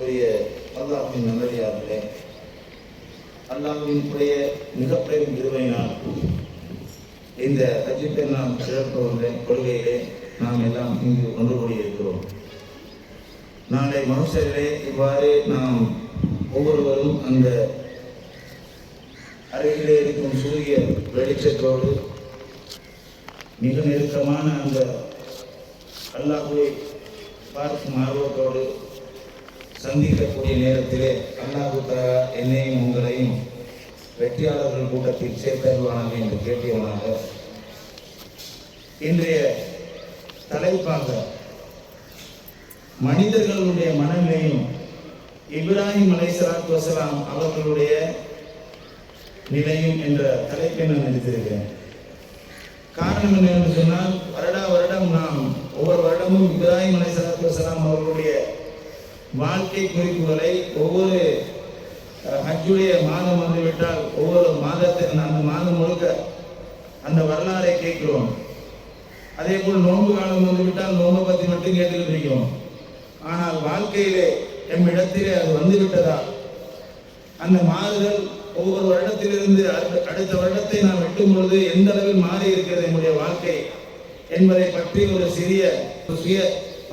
உரிய அல்லாஹின் நல்லடியார்களே அல்லாஹின் உடைய மிகப்பெரும் இருவையினால் இந்த ஹஜ்ஜி நாம் சிறப்பு கொள்கையிலே நாம் எல்லாம் இங்கு ஒன்று கூடியிருக்கிறோம். நாளை மனுஷரிலே இவ்வாறு நாம் ஒவ்வொருவரும் அந்த அருகிலே இருக்கும் சூரிய வெளிச்சத்தோடு மிக நெருக்கமான அந்த அல்லாஹுவை பார்க்கும் ஆர்வத்தோடு சந்திக்கக்கூடிய நேரத்திலே அல்லாஹு என்னையும் உங்களையும் வெற்றியாளர்கள் கூட்டத்தில் சேர்த்தருவானாக என்று கேட்டியவனாக இன்றைய தலைப்பாக மனிதர்களுடைய மனநிலையும் இப்ராஹிம் அலைசலாத் வசலாம் அவர்களுடைய நிலையும் என்ற தலைப்பை நான் எடுத்திருக்கேன் காரணம் என்ன என்று சொன்னால் வருடா வருடம் நாம் ஒவ்வொரு வருடமும் இப்ராஹிம் அலைசலாத் வசலாம் அவர்களுடைய வாழ்க்கை குறிப்புகளை ஒவ்வொரு ஹஜ்ஜுடைய மாதம் வந்துவிட்டால் ஒவ்வொரு மாதத்தின் அந்த மாதம் முழுக்க அந்த வரலாறை கேட்கிறோம். அதே போல் நோன்பு காலம் வந்துவிட்டால் நோன்பை பற்றி மட்டும் கேட்டுக்கிட்டு இருக்கிறோம் ஆனால் வாழ்க்கையிலே எம் இடத்திலே அது வந்துவிட்டதா? அந்த மாறுதல் ஒவ்வொரு வருடத்திலிருந்து அடுத்த- அடுத்த வருடத்தை நாம் வெட்டும் பொழுது எந்த அளவில் மாறி இருக்கிறது என்னுடைய வாழ்க்கை என்பதை பற்றி ஒரு சிறிய ஒரு சுய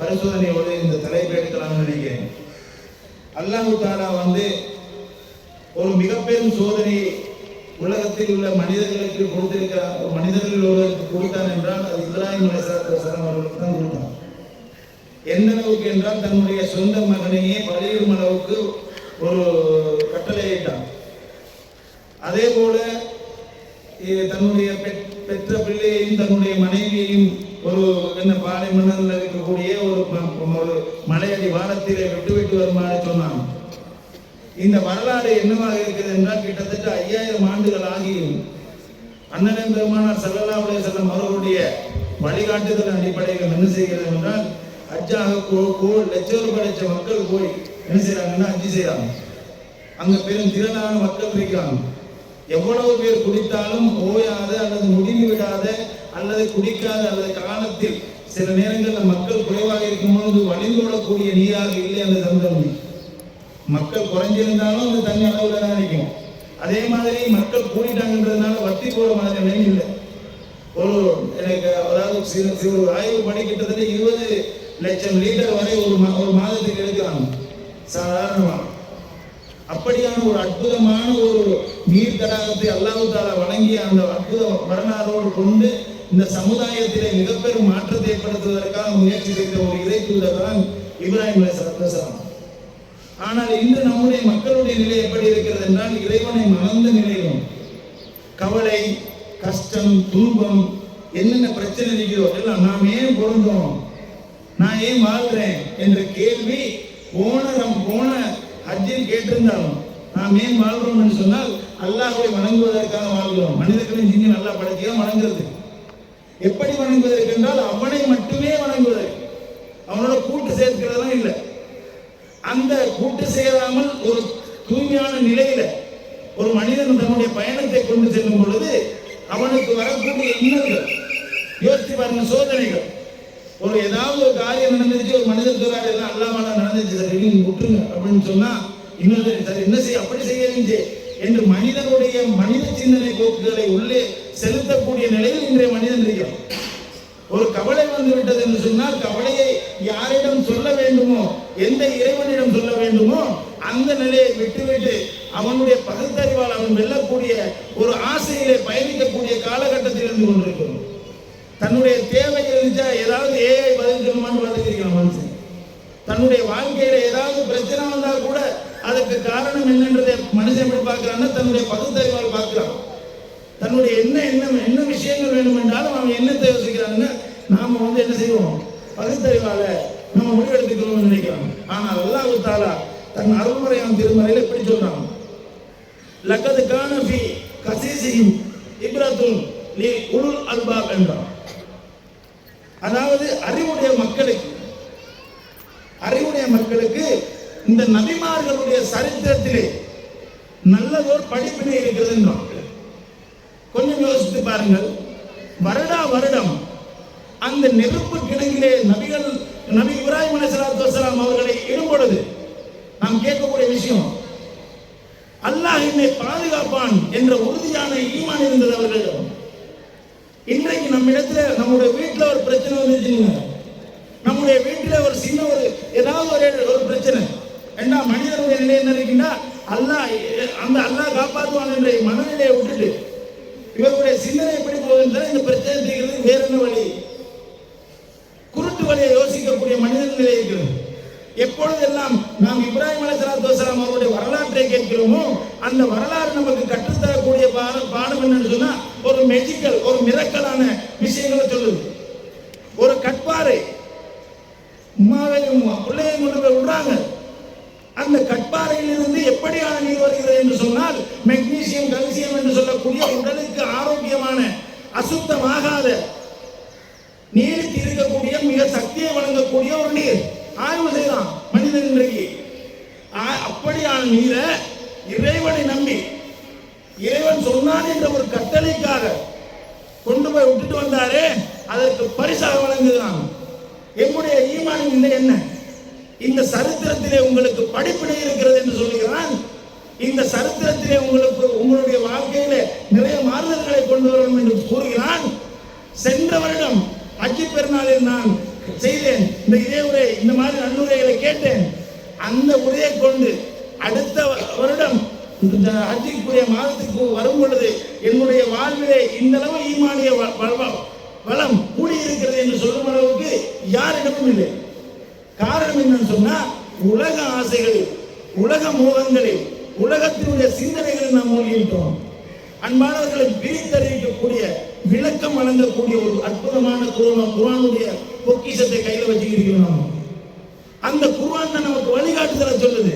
பரிசோதனையோடு இந்த தலைப்பு எடுக்கலாம்னு நினைக்கிறேன். அல்லாஹு தாலா வந்து ஒரு மிகப்பெரும் சோதனை உலகத்தில் உள்ள மனிதர்களுக்கு கொடுத்திருக்கிறார் ஒரு மனிதர்கள் ஒருவருக்கு கொடுத்தான் என்றால் அது இப்ராஹிம் அலைஹிஸ்ஸலாத்து வஸலாம் அவர்களுக்கு தான் கொடுத்தான். எந்த அளவுக்கு என்றால் தன்னுடைய சொந்த மகனையே பலியிடும் அளவுக்கு ஒரு கட்டளையிட்டான். அதே போல தன்னுடைய பெட் பெற்ற பிள்ளையையும் தன்னுடைய மனைவியையும் ஒரு என்ன பாலை மன்னரில் இருக்கக்கூடிய ஒரு ஒரு மலையடி வாரத்திலே விட்டு விட்டு வருமாறு சொன்னான். இந்த வரலாறு என்னவாக இருக்கிறது என்றால் கிட்டத்தட்ட ஐயாயிரம் ஆண்டுகள் ஆகியும் அண்ணன் பெருமானார் ஸல்லல்லாஹு உடைய செல்லம் அவர்களுடைய வழிகாட்டுதல் அடிப்படையில் என்ன செய்கிறது என்றால் ஹஜ்ஜாக கோ கோ லட்சம் படைச்ச மக்கள் போய் என்ன செய்யறாங்கன்னா அஞ்சு செய்யறாங்க அங்க பெரும் திரளான மக்கள் இருக்கிறாங்க எவ்வளவு பேர் குடித்தாலும் ஓயாத அல்லது முடிந்து விடாத அல்லது குடிக்காத அல்லது காலத்தில் சில நேரங்களில் மக்கள் குறைவாக இருக்கும்போது வழிந்தோடக்கூடிய நீராக இல்லை அந்த தந்தம் மக்கள் குறைஞ்சிருந்தாலும் அந்த தண்ணி அளவுல தான் நிற்கும். அதே மாதிரி மக்கள் கூடிட்டாங்கன்றதுனால வட்டி போற மாதிரி இல்லை. ஒரு எனக்கு அதாவது சில சில ஒரு ஆய்வு பணி கிட்டத்தட்ட இருபது லட்சம் லிட்டர் வரை ஒரு மா- ஒரு மாதத்துக்கு எடுக்கிறாங்க. சாதாரணமாக அப்படியான ஒரு அற்புதமான ஒரு நீர் தடாகத்தை அல்லாஹ் தாலா வழங்கிய அந்த அற்புத வரலாறோடு கொண்டு இந்த சமுதாயத்திலே மிகப்பெரும் மாற்றத்தை ஏற்படுத்துவதற்காக முயற்சி செய்த ஒரு இறை தான் இப்ராஹிம் அலைஹிஸ்ஸலாம் ஆனால் இன்று நம்முடைய மக்களுடைய நிலை எப்படி இருக்கிறது என்றால் இறைவனை மறந்த நிலையிலும் கவலை கஷ்டம் துன்பம் என்னென்ன பிரச்சனை இருக்கிறதோ எல்லாம் நாம் ஏன் பொருந்தோம்? நான் ஏன் வாழ்றேன் என்ற கேள்வி போன போன ஹஜ்ஜில் கேட்டிருந்தாலும் நாம் ஏன் வாழ்றோம்னு சொன்னால் அல்லாஹ்வை வணங்குவதற்காக வாழ்கிறோம். மனிதர்களை நீங்க நல்லா படைச்சியா வணங்குறது? எப்படி வணங்குவதற்கு என்றால் அவனை மட்டுமே வணங்குவதற்கு. அவனோட கூட்டு சேர்க்கிறதெல்லாம் இல்லை. அந்த கூட்டு சேராமல் ஒரு தூய்மையான நிலையில ஒரு மனிதன் தன்னுடைய பயணத்தை கொண்டு செல்லும் பொழுது அவனுக்கு வரக்கூடிய இன்னல்கள் யோசித்து பாருங்க சோதனைகள். ஒரு ஏதாவது ஒரு காரியம் நடந்துச்சு ஒரு மனிதன் சொல்றாரு எல்லாம் அல்லாமல நடந்துச்சு சார் நீங்க விட்டுருங்க அப்படின்னு சொன்னா இன்னொரு சார் என்ன செய்ய அப்படி செய்யாதீங்க என்று மனிதனுடைய மனித சிந்தனை போக்குகளை உள்ளே செலுத்தக்கூடிய நிலையில் இன்றைய மனிதன் இருக்கிறான். ஒரு கவலை வந்து விட்டது என்று சொன்னால் கவலையை யாரிடம் சொல்ல வேண்டுமோ எந்த இறைவனிடம் சொல்ல வேண்டுமோ அந்த நிலையை விட்டுவிட்டு அவனுடைய பகுத்தறிவால் அவன் வெல்லக்கூடிய ஒரு ஆசையிலே பயணிக்கக்கூடிய காலகட்டத்தில் இருந்து கொண்டிருக்கிறோம் தன்னுடைய தேவை இருந்துச்சா ஏதாவது ஏஐ பதில் சொல்லுமான்னு பார்த்துக்கிறீங்க மனுஷன். தன்னுடைய வாழ்க்கையில ஏதாவது பிரச்சனை வந்தால் கூட அதுக்கு காரணம் என்னன்றதை மனுஷன் எப்படி பார்க்கிறான்னா தன்னுடைய பகுத்தறிவால் பார்க்கிறான். தன்னுடைய என்ன என்ன என்ன விஷயங்கள் வேண்டும் என்றாலும் அவன் என்னத்தை யோசிக்கிறாங்கன்னா நாம வந்து என்ன செய்வோம்? பகுத்தறிவால நம்ம முடிவெடுத்துக்கணும்னு நினைக்கிறோம் ஆனால் அல்லாஹ் தாலா தன் அருள்முறையான் திருமறையில் எப்படி சொல்றான். லக்கது கானபி கசீசியும் இப்ரத்துல் லி உருள் அல்பாப் என்றான். அதாவது அறிவுடைய மக்களுக்கு அறிவுடைய மக்களுக்கு இந்த நபிமார்களுடைய சரித்திரத்திலே நல்லதோர் படிப்பினை இருக்கிறது என்றோம் கொஞ்சம் யோசித்து பாருங்கள். வருடா வருடம் அந்த நெருப்பு கிடங்கிலே நபிகள் நபி இப்ராஹிம் அலிசலாத்து அவர்களை இடும்பொழுது நாம் கேட்கக்கூடிய விஷயம் அல்லாஹ் என்னை பாதுகாப்பான் என்ற உறுதியான ஈமான் இருந்தது அவர்களிடம். இன்றைக்கு நம்ம இடத்துல நம்முடைய வீட்டில் ஒரு பிரச்சனை வந்துச்சுங்க. நம்முடைய வீட்டில் ஒரு சின்ன ஒரு ஏதாவது ஒரு ஒரு பிரச்சனை. ஏன்னா மனிதனுடைய நிலை என்ன இருக்குன்னா அல்லாஹ் அந்த அல்லாஹ் காப்பாற்றுவான் என்ற மனநிலையை விட்டுட்டு. இவருடைய சிந்தனை எப்படி போகுதுன்னா இந்த பிரச்சனை தீர்க்கிறது வேற என்ன வழி? குருட்டு வழியை யோசிக்கக்கூடிய மனிதன் நிலை இருக்கிறது. எப்பொழுதெல்லாம் நாம் இப்ராஹிம் அலைஹிஸ்ஸலாத்து வஸலாம் அவருடைய வரலாற்றை கேட்கிறோமோ அந்த வரலாறு நமக்கு கற்றுத்தரக்கூடிய பாடம் பாடம் என்னன்னு சொன்னா ஒரு மெஜிக்கல் ஒரு மிரக்கலான விஷயங்களை சொல்லுது. ஒரு கட்பாறை உமாவையும் பிள்ளையை கொண்டு போய் விடுறாங்க. அந்த கட்பாறையிலிருந்து எப்படியான நீர் வருகிறது என்று சொன்னால் மெக்னீசியம் கல்சியம் என்று சொல்லக்கூடிய உடலுக்கு ஆரோக்கியமான அசுத்தமாகாத நீருக்கு இருக்கக்கூடிய மிக சக்தியை வழங்கக்கூடிய ஒரு நீர். ஆய்வு செய்யலாம் மனிதன் இன்றைக்கு. ஆ- அப்படியான நீரை இறைவனை நம்பி இறைவன் சொன்னான் என்ற ஒரு கட்டளைக்காக கொண்டு போய் விட்டுட்டு வந்தாரே அதற்கு பரிசாக வழங்குகிறான். எம்முடைய ஈமானின் நிலை என்ன? இந்த சரித்திரத்திலே உங்களுக்கு படிப்பினை இருக்கிறது என்று சொல்லுகிறான் இந்த சரித்திரத்திலே உங்களுக்கு உங்களுடைய வாழ்க்கையில நிறைய மாறுதல்களை கொண்டு வரணும் என்று கூறுகிறான். சென்ற வருடம் அஜி பெருநாளில் நான் செய்தேன். இந்த இதே உரை இந்த மாதிரி நல்லுரைகளை கேட்டேன். அந்த உரையை கொண்டு அடுத்த வருடம் இந்த ஹஜ்ஜிக்குரிய மாதத்துக்கு வரும் பொழுது என்னுடைய வாழ்விலே இந்த அளவு ஈமானிய வ- வளம் கூடியிருக்கிறது என்று சொல்லும் அளவுக்கு யாரிடமும் இல்லை. காரணம் என்னன்னு சொன்னா உலக ஆசைகளில் உலக மோகங்களில் உலகத்தினுடைய சிந்தனைகளை நாம் மூழ்கிட்டோம் அன்பானவர்களை பிரித்தறிவிக்கக்கூடிய விளக்கம் வழங்கக்கூடிய ஒரு அற்புதமான குருவான் குருவானுடைய பொக்கிஷத்தை கையில வச்சுக்கிறோம் அந்த குருவான் தான் நமக்கு வழிகாட்டுதலை சொல்லுது.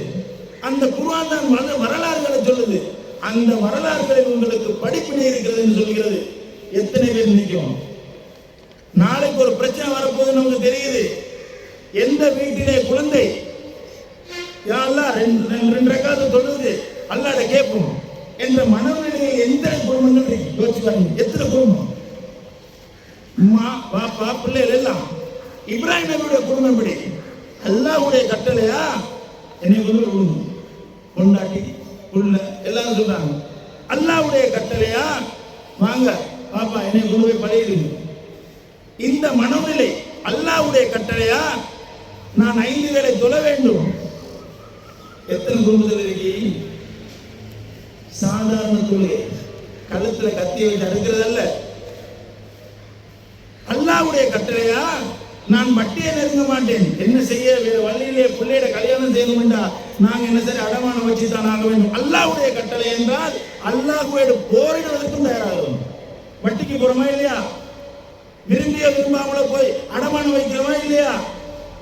அந்த குருவான் தான் வரலாறுகளை சொல்லுது. அந்த வரலாறுகளில் உங்களுக்கு படிப்பினை இருக்கிறது என்று சொல்கிறது. எத்தனை பேர் நிற்கும் நாளைக்கு ஒரு பிரச்சனை வரப்போகுது நமக்கு தெரியுது. எந்த வீட்டிலே குழந்தை? யா ரெண்டு ரெண்டு- ரெண்டு ரக்காத்து தொழுது அல்லாட கேட்போம். என்ற மனநிலையில் எந்த குடும்பங்கள் இருக்கு? யோசிச்சு எத்தனை குடும்பம்? அம்மா பாப்பா பிள்ளைகள் எல்லாம். இப்ராஹிம் நபியுடைய குடும்பம் எப்படி? அல்லாவுடைய கட்டளையா? என்னை கொண்டு குடும்பம் கொண்டாட்டி உள்ள எல்லாரும் சொல்றாங்க. அல்லாவுடைய கட்டளையா? வாங்க பாப்பா என்னை கொண்டு போய் பழையிடுங்க இந்த மனநிலை அல்லாவுடைய கட்டளையா? நான் ஐந்து வேலை தொழ வேண்டும். எத்தனை குடும்பத்தில் இருக்கி? சாதாரண தொழுகை கழுத்துல கத்தி வச்சு அடுக்கிறதல்ல கட்டளையா? நான் வட்டியை நெருங்க மாட்டேன். என்ன செய்ய? வேற வழியிலே பிள்ளையிட கல்யாணம் செய்யணும்டா நாங்க என்ன சரி அடமானம் வச்சு தான் ஆக வேண்டும். அல்லாவுடைய கட்டளை என்றால் அல்லாஹ்வோடு போரிடுவதற்கும் தயாராகும் வட்டிக்கு போறோமா இல்லையா? விரும்பிய விரும்பாமல போய் அடமானம் வைக்கிறோமா இல்லையா?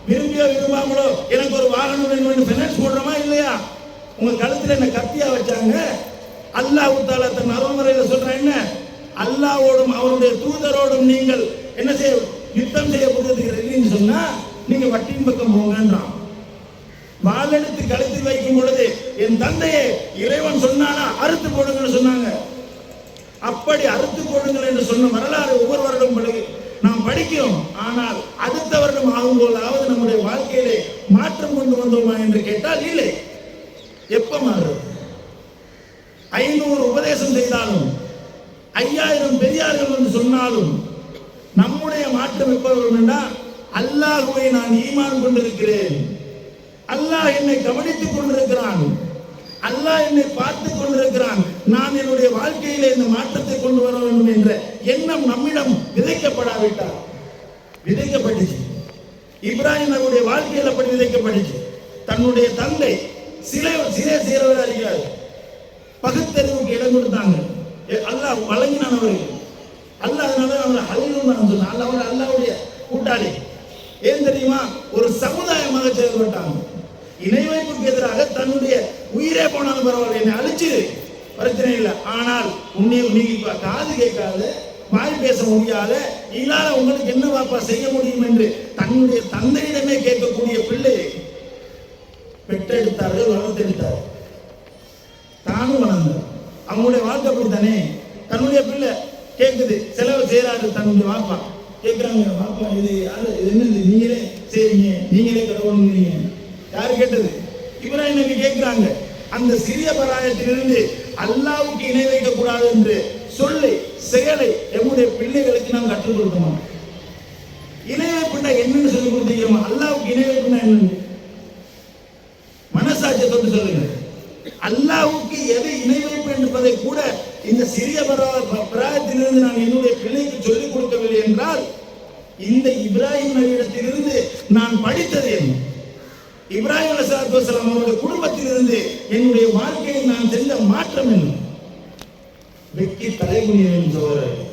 விரும்பியோ விரும்பாமலோ எனக்கு ஒரு வாகனம் வேணும் என்று ஃபைனான்ஸ் போடுறோமா இல்லையா? உங்க கழுத்துல என்ன கத்தியா வச்சாங்க? அல்லாஹ் தாலா தன் அருள்முறையில சொல்றேன் என்ன? அல்லாவோடும் அவருடைய தூதரோடும் நீங்கள் என்ன செய்ய யுத்தம் செய்ய போகிறதுக்கு சொன்னா நீங்க வட்டியின் பக்கம் போங்கன்றான். வாழெடுத்து கழுத்தில் வைக்கும் பொழுது என் தந்தையே இறைவன் சொன்னானா அறுத்து போடுங்கன்னு சொன்னாங்க. அப்படி அறுத்து போடுங்கள் என்று சொன்ன வரலாறு ஒவ்வொரு வருடம் படி நாம் படிக்கிறோம். ஆனால் அடுத்த வருடம் ஆகும் போதாவது நம்முடைய வாழ்க்கையிலே மாற்றம் கொண்டு வந்தோமா என்று கேட்டால் இல்லை. எப்ப மாறும்? ஐநூறு உபதேசம் செய்தாலும் ஐயாயிரம் பெரியார்கள் என்று சொன்னாலும் நம்முடைய மாற்றம் எப்ப வரும் என்றால் அல்லாஹுவை நான் ஈமான் கொண்டிருக்கிறேன். அல்லாஹ் என்னை கவனித்துக் கொண்டிருக்கிறான். அல்லாஹ் என்னை பார்த்துக் கொண்டிருக்கிறான். நான் என்னுடைய வாழ்க்கையில இந்த மாற்றத்தை கொண்டு வர வேண்டும் என்ற எண்ணம் நம்மிடம் விதைக்கப்படாவிட்டால் விதைக்கப்பட்டுச்சு. இப்ராஹிம் அவருடைய வாழ்க்கையில் அப்படி விதைக்கப்பட்டுச்சு. தன்னுடைய தந்தை சிலை சிலை சீரவர் இருக்கிறார் பகுத்தறிவுக்கு இடம் கொடுத்தாங்க. அல்லாஹ் வழங்கினான் அவருக்கு. அல்லாஹ் அதனால அவரை ஹலீலும் நான் சொன்னான். அல்லாஹ் அல்லாவுடைய கூட்டாளி. ஏன் தெரியுமா? ஒரு சமுதாயமாக செயல்பட்டாங்க. இணை வைப்புக்கு எதிராக தன்னுடைய உயிரே போனாலும் பரவாயில்ல. என்னை அழிச்சு பிரச்சனை இல்லை. ஆனால் உன்னை நீங்க இப்ப காது கேட்காது வாய் பேச முடியாத இல்லாத உங்களுக்கு என்ன வாப்பா செய்ய முடியும் என்று தன்னுடைய தந்தையிடமே கேட்கக்கூடிய பிள்ளை பெற்றெடுத்தார்கள் வளர்த்தெடுத்தார் தானும் வளர்ந்தார். அவங்களுடைய வாழ்க்கை அப்படித்தானே? தன்னுடைய பிள்ளை கேட்குது செலவு செய்யறாரு தன்னுடைய வாப்பா. கேட்குறாங்க வாப்பா இது யாரு? இது என்னது? நீங்களே செய்றீங்க. நீங்களே கடவுள் யாரு கேட்டது? இப்ராஹிம் நபி கேட்குறாங்க. அந்த சிறிய பராயத்திலிருந்து அல்லாவுக்கு இணை வைக்க கூடாது என்று சொல்லி செயலை எம்முடைய பிள்ளைகளுக்கு நாம் கற்றுக் கொடுக்கணும். இணை வைப்புண்டா என்னன்னு சொல்லி கொடுத்தீங்க அல்லாவுக்கு இணை வைப்புண்டா என்னன்னு? மனசாட்சியை தொட்டு சொல்லுங்க. அல்லாவுக்கு எதை இணை வைப்பு என்பதை கூட இந்த சிறிய பிராயத்திலிருந்து நான் என்னுடைய பிள்ளைக்கு சொல்லிக் கொடுக்கவில்லை என்றால் இந்த இப்ராஹிம் நபியிடத்திலிருந்து நான் படித்தது என்ன? இப்ராஹிம் அலிஸ்லாத்து வசலாம் அவருடைய குடும்பத்திலிருந்து என்னுடைய வாழ்க்கையில் நான் தெரிந்த மாற்றம் என்ன? வெக்கி தலைகுனியின் சோதரர்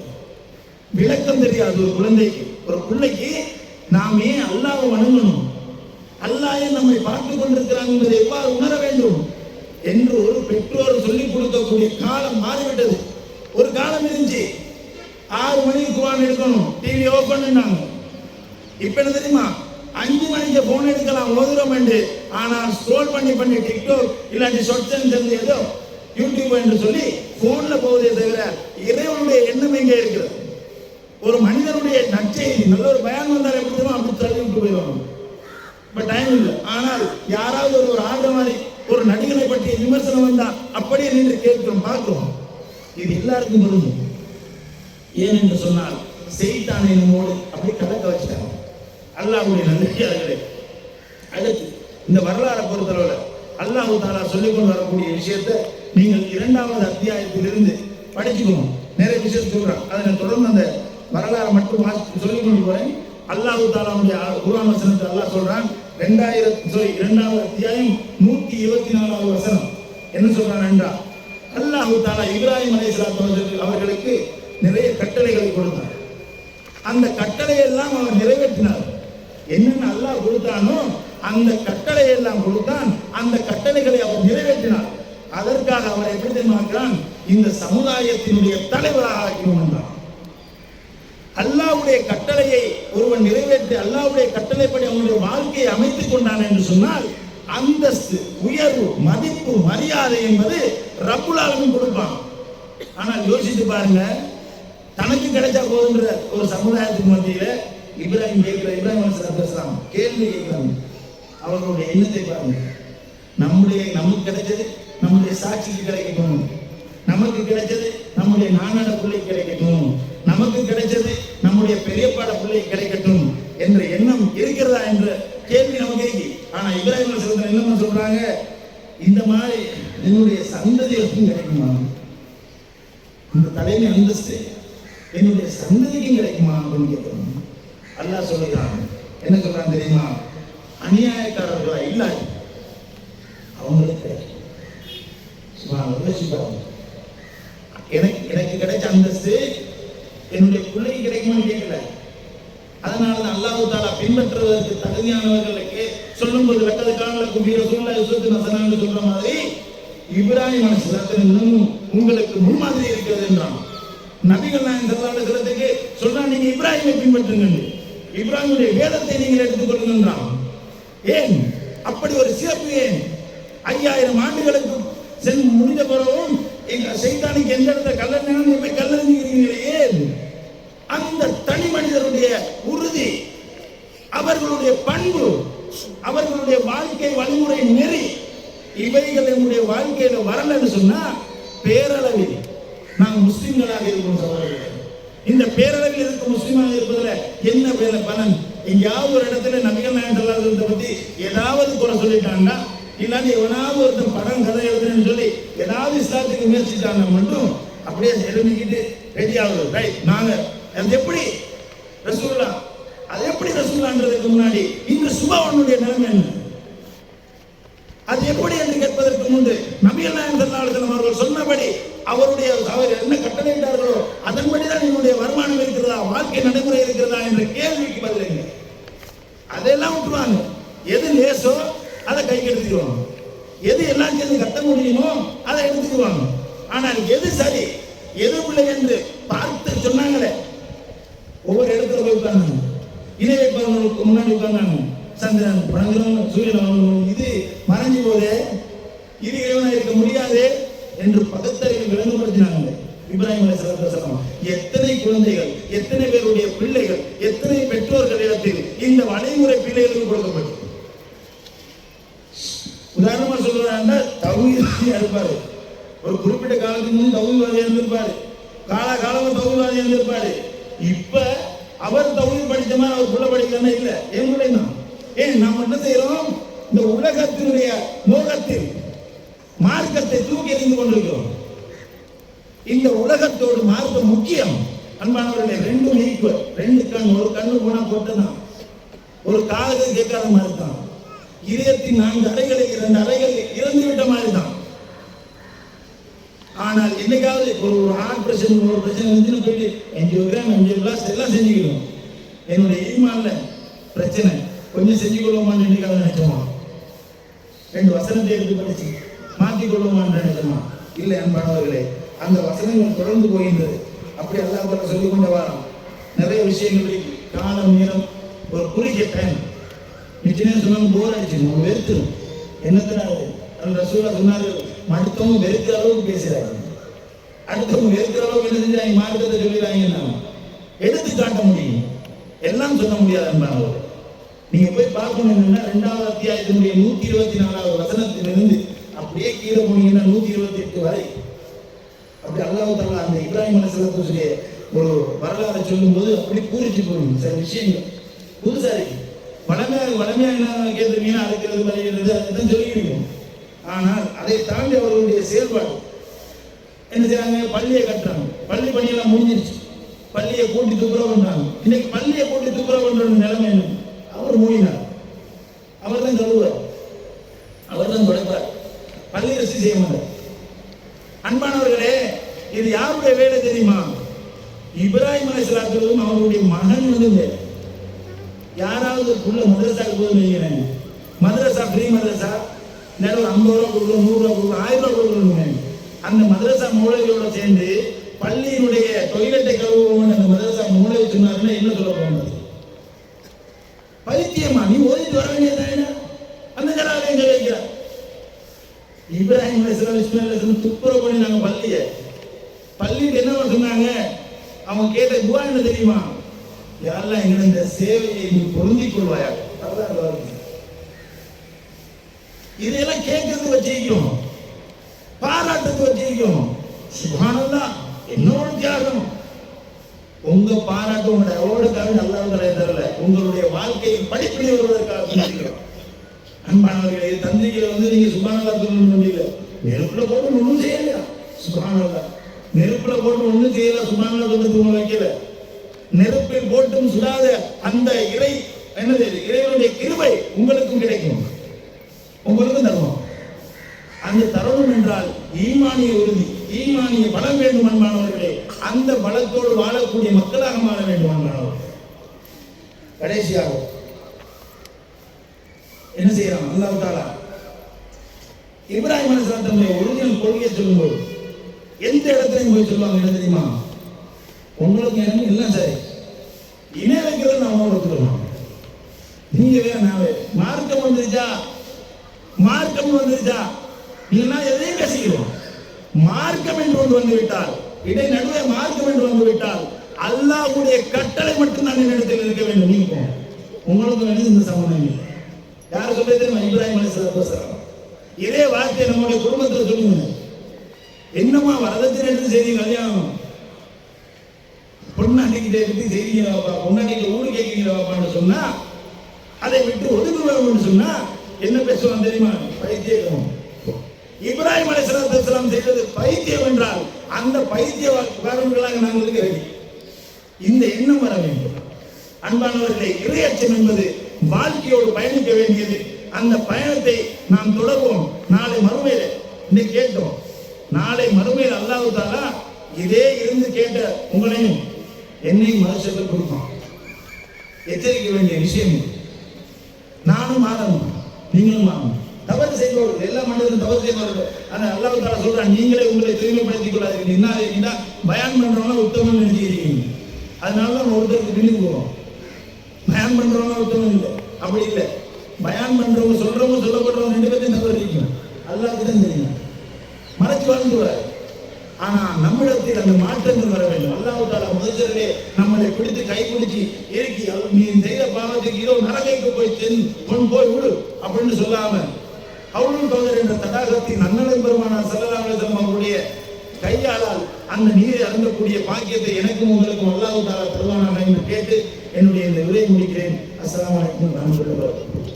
விளக்கம் தெரியாது ஒரு குழந்தைக்கு. ஒரு பிள்ளைக்கு நாம் ஏன் அல்லாவை வணங்கணும்? அல்லாஹ் நம்மை பார்த்து கொண்டிருக்கிறான் என்பதை எவ்வாறு உணர வேண்டும்? என்று ஒரு பெற்றோர் சொல்லிக் கொடுக்கக்கூடிய காலம் மாறிவிட்டது. ஒரு காலம் இருந்துச்சு. ஆறு மணிக்கு குரான் எடுக்கணும். டிவி ஓபன் பண்ணினாங்க இப்ப என்ன தெரியுமா? அஞ்சு மணிக்கு போன் எடுக்கலாம் ஓதுறோம் என்று ஆனால் ஸ்க்ரோல் பண்ணி பண்ணி டிக்டாக் இல்லாட்டி சொட்சன் தெரிஞ்சு ஏதோ யூடியூப் என்று சொல்லி போன்ல போவதே தவிர இறைவனுடைய எண்ணம் எங்கே இருக்கிறது? ஒரு மனிதனுடைய நற்செய்தி நல்ல ஒரு பயம் வந்தால் எப்படி அப்படி தள்ளி விட்டு போயிடுவாங்க. இப்ப டைம் இல்லை. ஆனால் யாராவது ஒரு ஒரு ஆடுற ஒரு நடிகனை பற்றி விமர்சனம் வந்தா அப்படியே நின்று கேட்கிறோம் பார்க்கிறோம். இது எல்லாருக்கும் பொருந்தும். ஏன் என்று சொன்னால் செய்தித்தானே நம்மோடு அப்படி கலக்க அல்லாஹுடைய நன்றியாளர்களே அடுத்து இந்த வரலாறை பொறுத்தளவில் அல்லாஹ் தாலா சொல்லிக் கொண்டு வரக்கூடிய விஷயத்தை நீங்கள் இரண்டாவது அத்தியாயத்திலிருந்து படிச்சுக்கணும். நிறைய விஷயம் சொல்றான். அதை நான் தொடர்ந்து அந்த வரலாறை மட்டும் சொல்லிக் கொண்டு போறேன். அல்லாஹ் தாலாவுடைய குரான் வசனத்தை அல்லாஹ் சொல்றான். ரெண்டாயிரத்தி சாரி இரண்டாவது அத்தியாயம் நூத்தி இருபத்தி நாலாவது வசனம். என்ன சொல்றான் என்றால் அல்லாஹு தாலா இப்ராஹிம் அலைஹிஸ்ஸலாத்து அவர்களுக்கு நிறைய கட்டளைகளை கொடுத்தார் அந்த கட்டளை எல்லாம் அவர் நிறைவேற்றினார். என்னென்ன அல்லாஹ் கொடுத்தானோ அந்த கட்டளை எல்லாம் கொடுத்தான். அந்த கட்டளைகளை அவர் நிறைவேற்றினார். அதற்காக அவர் எப்படி தெரியுமாக்கிறான் இந்த சமுதாயத்தினுடைய தலைவராக ஆக்கி என்றான். அல்லாஹ்வுடைய கட்டளையை ஒருவன் நிறைவேற்றி அல்லாவுடைய கட்டளைப்படி அவனுடைய வாழ்க்கையை அமைத்துக் கொண்டான் என்று சொன்னால் அந்தஸ்து உயர்வு மதிப்பு மரியாதை என்பது ரப்புலாலும் கொடுப்பான். ஆனால் யோசித்து பாருங்க தனக்கு கிடைச்சா போதுன்ற ஒரு சமுதாயத்துக்கு மத்தியில இப்ராஹிம் கேட்கிற இப்ராஹிம் அலைஹிஸ்ஸலாத்து கேள்வி கேட்கிறாங்க. அவர்களுடைய எண்ணத்தை பாருங்க. நம்முடைய நமக்கு கிடைச்சது நம்முடைய சாட்சிக்கு கிடைக்கட்டும். நமக்கு கிடைச்சது நம்முடைய நானாட பிள்ளை கிடைக்கட்டும். நமக்கு கிடைச்சது நம்முடைய பெரியப்பாட பிள்ளை கிடைக்கட்டும் என்ற எண்ணம் இருக்கிறதா என்ற கேள்வி நமக்கு இருக்கு. ஆனா இப்ராஹிம் அலைஹிஸ்ஸலாத்து என்ன சொல்றாங்க? இந்த மாதிரி என்னுடைய சந்ததிகளுக்கும் கிடைக்குமா? இந்த தலைமை அந்தஸ்து என்னுடைய சந்ததிக்கும் கிடைக்குமா அப்படின்னு கேட்கிறோம் அல்லாஹ் சொல்லுகிறான் என்ன சொல்றான் தெரியுமா? அநியாயக்காரர்களா இல்ல அவங்களுக்கு எனக்கு எனக்கு கிடைச்ச அந்தஸ்து என்னுடைய பிள்ளைக்கு கிடைக்குமான்னு கேட்கல. அதனால தான் அல்லாஹ் தாலா பின்பற்றுவதற்கு தகுதியானவர்களுக்கு சொல்லும்போது வெட்டது காணலுக்கும் வீர சூழ்நிலை யுசத்து நசனான்னு சொல்ற மாதிரி இப்ராஹிம் அலைஹிஸ்ஸலாத்து உங்களுக்கு முன்மாதிரி இருக்கிறது என்றான். நபிகள் நாயன் ஸல்லல்லாஹு அலைஹி சொல்றான் நீங்க இப்ராஹிமை பின்பற்றுங்க இப்ராஹிமுடைய வேதத்தை நீங்கள் எடுத்துக்கொள்ளுங்கன்றான் ஏன்? அப்படி ஒரு சிறப்பு ஏன்? ஐயாயிரம் ஆண்டுகளுக்கு சென்று முடிந்த பிறகும் எங்க சைத்தானுக்கு எந்த இடத்த கல்லறிஞாலும் போய் கல்லறிஞ்சுக்கிறீங்களே ஏன்? அந்த தனி மனிதருடைய உறுதி அவர்களுடைய பண்பு அவர்களுடைய வாழ்க்கை வழிமுறை நெறி இவைகள் நம்முடைய வாழ்க்கையில வரலன்னு சொன்னா பேரளவில் நாங்கள் முஸ்லிம்களாக இருக்கிறோம் சகோதரர்களே. இந்த பேரளவில் இருக்க முஸ்லீமாக இருப்பதில் என்ன பேர பலன்? எங்கேயாவது ஒரு இடத்துல நபிகள் நாயகம் பற்றி பத்தி ஏதாவது குறை சொல்லிட்டாங்கன்னா இல்லாட்டி எவனாவது ஒருத்தன் படம் கதை எழுதுறேன்னு சொல்லி ஏதாவது இஸ்லாத்துக்கு முயற்சிட்டாங்க மட்டும் அப்படியே எழுதிக்கிட்டு ரெடி ஆகுது. ரைட் நாங்க அது எப்படி? ரசூல்லா அது எப்படி ரசூல்லான்றதுக்கு முன்னாடி இந்த சுபாவனுடைய நிலைமை என்ன? அது எப்படி என்று கேட்பதற்கு முன்பு நபிகள் நாயகம் ஸல்லல்லாஹு அவர்கள் சொன்னபடி அவருடைய அவர் என்ன கட்டளையிட்டார்களோ அதன்படிதான் என்னுடைய வருமானம் இருக்கிறதா வாழ்க்கை நடைமுறை இருக்கிறதா என்ற கேள்விக்கு பதிலுங்க அதெல்லாம் விட்டுருவாங்க. எது லேசோ அதை கைக்கு எடுத்துக்குவாங்க எது எல்லாம் சேர்ந்து கட்ட முடியுமோ அதை எடுத்துக்குவாங்க. ஆனால் எது சரி எது பிள்ளை என்று பார்த்து சொன்னாங்களே ஒவ்வொரு இடத்துல போய் உட்கார்ந்தாங்க. இணை முன்னாடி உட்கார்ந்தாங்க. சந்திரன் வணங்குறோம் சூரியன் இது மறைஞ்சு போது இது இறைவனா இருக்க முடியாது என்று பகுத்தறிவு விளங்குபடுத்தினாங்க இப்ராஹிம் அலைஹிஸ்ஸலாம் எத்தனை குழந்தைகள் எத்தனை பேருடைய பிள்ளைகள் எத்தனை பெற்றோர்கள் இடத்தில் இந்த வழிமுறை பிள்ளைகளுக்கு கொடுக்கப்பட்டது? உதாரணமா சொல்றாங்கன்னா தகுதியா இருப்பாரு ஒரு குறிப்பிட்ட காலத்துக்கு முன் தகுதிவாதியா இருந்திருப்பாரு. கால காலமா தகுதிவாதியா இருந்திருப்பாரு. இப்ப அவர் தகுதி படித்த மாதிரி அவர் புள்ள படிக்கலன்னா இல்ல. என் பிள்ளை தான் ஏன் நாம் என்ன செய்யறோம் இந்த உலகத்தினுடைய மோகத்தில் மார்க்கத்தை தூக்கி எறிந்து கொண்டிருக்கிறோம். இந்த உலகத்தோடு மார்க்கம் முக்கியம். அன்பானவர்களே ரெண்டும் ஈக்குவல் ரெண்டு கண் ஒரு கண்ணு போனா போட்டுதான். ஒரு காது கேட்காத மாதிரி தான் இதயத்தின் நான்கு அறைகளை இரண்டு அறைகள் இறந்து விட்ட மாதிரி தான் ஆனால் என்னைக்காவது ஒரு ஒரு ஹார்ட் பிரச்சனை ஒரு பிரச்சனை வந்துன்னு போயிட்டு என்ஜியோகிராம் என்ஜியோகிளாஸ் எல்லாம் செஞ்சுக்கணும் என்னுடைய ஈமான்ல பிரச்சனை. கொஞ்சம் செஞ்சு கொள்வோமான்னு என்னைக்காவது நினைச்சோமா? ரெண்டு வசனத்தை எடுத்து படிச்சு மாற்றிக் கொள்வோமான்னு நினைச்சோமா? இல்லை அன்பானவர்களே அந்த வசனங்கள் தொடர்ந்து போகின்றது. அப்படி அல்லாஹ் பல சொல்லிக் கொண்ட வாரம் நிறைய விஷயங்கள் இருக்கு. காலம் நேரம் ஒரு குறுகிய டைம் நிச்சயம் சொன்னாலும் போர் நம்ம வெறுத்துரும். என்னத்தினாரு அந்த ரசூலா சொன்னாரு மடுத்தவங்க வெறுக்கிற அளவுக்கு பேசுறாங்க அடுத்தவங்க வெறுக்கிற அளவுக்கு என்ன செஞ்சாங்க? மார்க்கத்தை சொல்லிடுறாங்க எடுத்து காட்ட முடியும். எல்லாம் சொல்ல முடியாது அன்பானவர் நீங்க போய் பார்க்கணும் ரெண்டாவது அத்தியாயத்தினுடைய நூத்தி இருபத்தி நாலாவது வசனத்திலிருந்து அப்படியே கீழே போனீங்கன்னா நூத்தி இருபத்தி எட்டு வரை. அப்படி அல்லாஹ் தாலா அந்த இப்ராஹிம் அலிசலத்துடைய ஒரு வரலாறு சொல்லும் போது அப்படி பூரிச்சு போகணும் சில விஷயங்கள். புதுசா இருக்கு. வளமையா வளமையா என்ன கேட்டுருவீங்கன்னா அறுக்கிறது வரைகிறது அதுதான் சொல்லியிருக்கோம். ஆனால் அதை தாண்டி அவர்களுடைய செயல்பாடு. என்ன செய்யறாங்க பள்ளியை கட்டுறாங்க. பள்ளி பணியெல்லாம் முடிஞ்சிருச்சு. பள்ளியை கூட்டி துப்புரவு பண்றாங்க. இன்னைக்கு பள்ளியை கூட்டி துப்புரவு பண்ற நிலைமை என்ன? அவர் மூடினார் அவர் தான் கழுவுவார் அவர் தான் துடைப்பார் பள்ளி ரசி செய்ய மாட்டார். அன்பானவர்களே இது யாருடைய வேலை தெரியுமா? இப்ராஹிம் அலைஹிஸ்ஸலாத்துக்கும் அவருடைய மகன் வந்து வேலை யாராவது உள்ள மதரசாக்கு போய் வைக்கிறேன் மதரசா ஃப்ரீ மதரசா? நேரம் ஒரு ஐம்பது ரூபா கொடுக்கணும் நூறு ரூபா கொடுக்கணும் ஆயிரம் ரூபா கொடுக்கணும் அந்த மதரசா மூளைகளோட சேர்ந்து பள்ளியினுடைய டொய்லெட்டை கழுவுவோம் அந்த மதரசா மூளை சொன்னாருன்னா என்ன சொல்ல போகிறது பைத்தியமா நீ ஓதிட்டு வர வேண்டியதானே அந்த ஜனாவே எங்க வைக்கிறார் இப்ராஹிம் அலைஹிஸ்ஸலாம் இஸ்மாயில் துப்புரவு பண்ணி பள்ளியை. பள்ளிக்கு என்ன சொன்னாங்க? அவங்க கேட்ட துவா என்ன தெரியுமா? யாரெல்லாம் எங்களை இந்த சேவையை நீ பொருந்திக் கொள்வாயா? அதுதான் இதையெல்லாம் கேட்கறது வச்சிருக்கோம். பாராட்டுறது வச்சிருக்கோம். சுபானல்லா என்னோட தியாகம். உங்க பாராட்டு உங்களோட எவ்வளோக்காக நல்லவங்களை தரல உங்களுடைய வாழ்க்கையை படிப்படி வருவதற்காக அன்பானவர்களே இது தந்திரிகளை வந்து நீங்க சுபானல்லா சொல்லணும் முடியல நெருப்புல போட்டு ஒண்ணும் செய்யலையா? சுபானல்லா. நெருப்புல போட்டு ஒன்றும் செய்யல சுபானல்லா சொல்றது வைக்கல. நெருப்பில் போட்டும் சுடாத அந்த இறை என்னது இறைவனுடைய கிருபை உங்களுக்கும் கிடைக்கும். உங்களுக்கும் தருவோம். அந்த தருணம் என்றால் ஈமானிய உறுதி ஈமானிய பலம் வேண்டும் அன்பானவர்களே. அந்த பலத்தோடு வாழக்கூடிய மக்களாக மாற வேண்டும் அன்பானவர்கள். கடைசியாக என்ன செய்யறான் அல்லாஹ் தாலா இப்ராஹிம் அலைஹிஸ்ஸலாம் தன்னுடைய ஒழுங்கின் கொள்கையை சொல்லும்போது எந்த இடத்துலையும் போய் சொல்லுவாங்க என்ன தெரியுமா? உங்களுக்கு எனக்கு இல்லை சரி. இணை வைக்கிறது நான் ஒத்துக்கிறோம் நீங்க வேற மார்க்கம் வந்துருச்சா? மார்க்கம் வந்துருச்சா? இல்லைன்னா எதையும் பேசிக்கிறோம். மார்க்கம் என்று ஒன்று வந்து விட்டால் இடை நடுவே மார்க்கம் என்று வந்து விட்டால் அல்லாஹ்வுடைய கட்டளை மட்டும் தான் இடத்தில் இருக்க வேண்டும். நீங்க உங்களுக்கு வேண்டியது இந்த சம்பந்தம் யார் சொல்றது தெரியுமா? இப்ராஹிம் அலிஸ்லாம் பேசுறாங்க இதே வார்த்தையை நம்முடைய குடும்பத்தில் சொல்லுங்க என்னமா வரதட்சணை எடுத்து செய்தி கல்யாணம்? பொண்ணாட்டிக்கிட்ட இருந்து செய்திகளை வாப்பா பொண்ணாட்டிக்கு ஊடு கேட்கிறீங்களா சொன்னா அதை விட்டு ஒதுங்குவேன் சொன்னா என்ன பேசுவான் தெரியுமா? பைத்தியம் இப்ராஹிம் அலிஸ்லாம் செய்தது பைத்தியம் என்றால் அந்த பைத்திய காரணங்களாக நாங்கள் இருக்க இந்த எண்ணம் வர வேண்டும். அன்பானவர்களை இறையச்சம் என்பது வாழ்க்கையோடு பயணிக்க வேண்டியது. அந்த பயணத்தை நாம் தொடர்வோம். நாளை மறுமையில. இன்னைக்கு கேட்டோம். நாளை மறுமையில் அல்லாஹ் தாலா இதே இருந்து கேட்ட உங்களையும் என்னையும் மனுஷர்கள் கொடுக்கும் எச்சரிக்க வேண்டிய விஷயம் நானும் மாறணும் நீங்களும் மாறணும் தவறு செய்பவர்கள் எல்லா மனிதரும் தவறு செய்பவர்கள். ஆனால் அல்லாஹ் தாலா சொல்றாங்க நீங்களே உங்களை தூய்மைப்படுத்திக் கொள்ளாதீங்க என்ன ஆகுதுன்னா பயான் பண்றவங்க உத்தமம் நினைச்சுக்கிறீங்க அதனால தான் ஒருத்தருக்கு பின்னுக்கு போவோம் பயான் பண்றவங்க உத்தமம் இல்லை. அப்படி இல்லை. பயான் பண்றவங்க சொல்றவங்க சொல்லப்படுறவங்க ரெண்டு பேர்த்தையும் தவறு இருக்கும் தான் தெரியும். மறைச்சு வாழ்ந்துவார் ஆனா நம்மிடத்தில் அந்த மாற்றங்கள் வர வேண்டும். அல்லாஹ் தாலா முதலே நம்மளை பிடித்து கை பிடிச்சி இறக்கி நீ செய்த பாவத்துக்கு இதோ நரகைக்கு போய் தென் கொண்டு போய் விடு அப்படின்னு சொல்லாம அவளும் தோதர் என்ற தடாகத்தின் அண்ணனை பெருமான செல்லலாம் அவருடைய கையாளால் அந்த நீரை அருந்தக்கூடிய பாக்கியத்தை எனக்கும் உங்களுக்கும் அல்லாஹ் தாலா தருவானாக என்று கேட்டு என்னுடைய இந்த உரையை முடிக்கிறேன். அஸ்லாம் அலைக்கும் நான் வபரகாத்துஹு.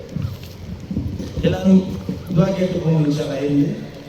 எல்லாரும் துவா கேட்டு போங்க இன்ஷா இருந்து